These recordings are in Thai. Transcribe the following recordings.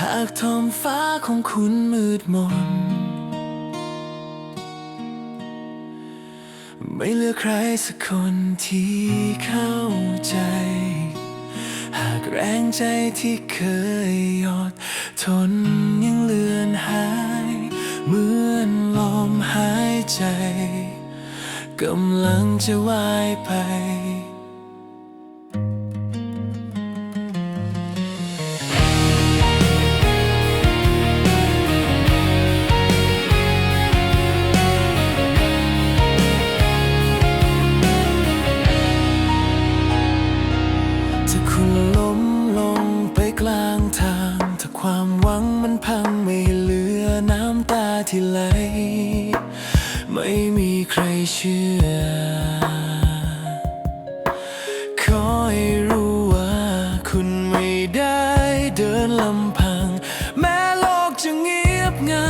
หากท้องฟ้าของคุณมืดมน ไม่เหลือใครสักคนที่เข้าใจ หากแรงใจที่เคยหยอด ทนยังเลือนหาย เหมือนลมหายใจ กำลังจะวายไปถ้าคุณล้มลงไปกลางทางถ้าความหวังมันพังไม่เหลือน้ำตาที่ไหล เชื่อ ขอให้รู้ว่าคุณไม่ได้เดินลำพัง แม้โลกจะเงียบงัน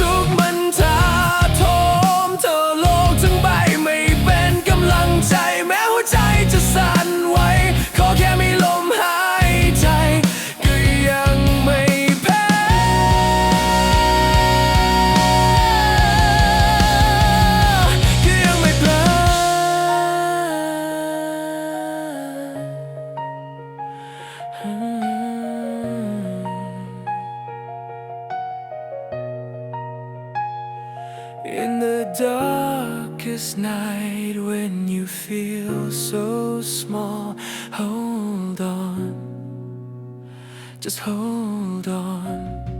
ทุกข์มันถา In the darkest night when you feel so small, hold on, just hold on.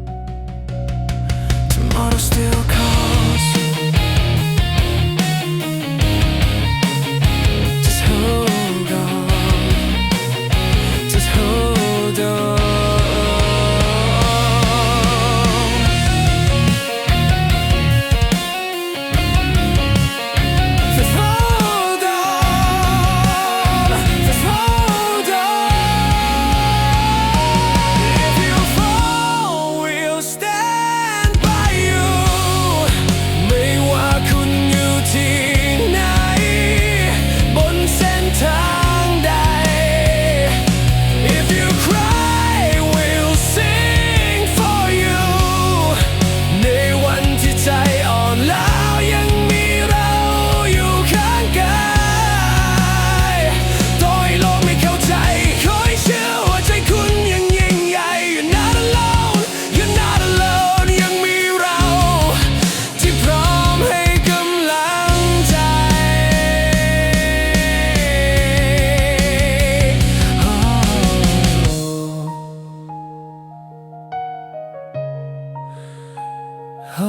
หา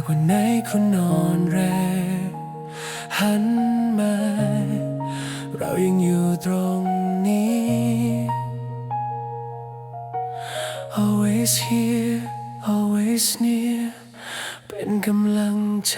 กวันไหนคุณนอนแรหันมา เรายังอยู่ตรงนี้ always here always near เป็นกำลังใจ